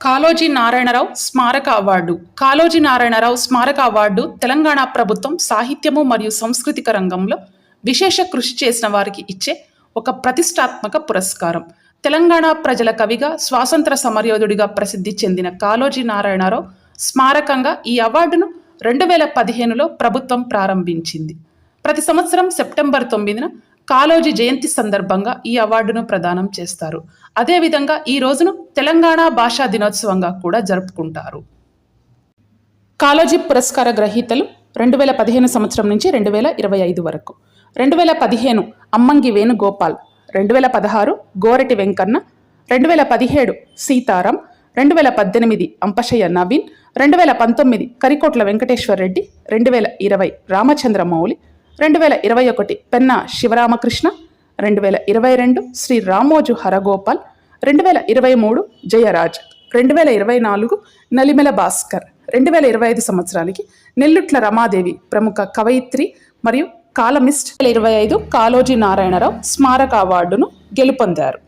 కాలోజీ నారాయణరావు స్మారక అవార్డు. కాలోజీ నారాయణరావు స్మారక అవార్డు తెలంగాణ ప్రభుత్వం సాహిత్యము మరియు సాంస్కృతిక రంగంలో విశేష కృషి చేసిన వారికి ఇచ్చే ఒక ప్రతిష్టాత్మక పురస్కారం. తెలంగాణ ప్రజల కవిగా స్వాతంత్ర సమరయోధుడిగా ప్రసిద్ధి చెందిన కాలోజీ నారాయణరావు స్మారకంగా ఈ అవార్డును రెండు వేల పదిహేనులో ప్రభుత్వం ప్రారంభించింది. ప్రతి సంవత్సరం సెప్టెంబర్ తొమ్మిదిన కాలోజీ జయంతి సందర్భంగా ఈ అవార్డును ప్రదానం చేస్తారు. అదేవిధంగా ఈ రోజును తెలంగాణ భాషా దినోత్సవంగా కూడా జరుపుకుంటారు. కాలోజీ పురస్కార గ్రహీతలు రెండు వేల పదిహేను సంవత్సరం నుంచి రెండు వేల ఇరవై ఐదు వరకు. రెండు వేల పదిహేను అమ్మంగి వేణుగోపాల్ రెండు వేల పదహారు గోరటి వెంకన్న రెండు వేల పదిహేడు సీతారాం రెండు వేల పద్దెనిమిది అంపశయ్య నవీన్ రెండు వేల పంతొమ్మిది కరికోట్ల వెంకటేశ్వర రెడ్డి రెండు వేల ఇరవై రామచంద్ర మౌలి రెండు వేల ఇరవై ఒకటి పెన్నా శివరామకృష్ణ రెండు వేల ఇరవై రెండు శ్రీ రామోజు హరగోపాల్ రెండు వేల ఇరవై మూడు జయరాజ్ రెండు వేల ఇరవై నాలుగు నలిమెల భాస్కర్ రెండు వేల ఇరవై ఐదు సంవత్సరానికి నెల్లుట్ల రమాదేవి ప్రముఖ కవయిత్రి మరియు కాలమిస్ట్ ఇరవై ఐదు కాళోజీ నారాయణరావు స్మారక అవార్డును గెలుపొందారు.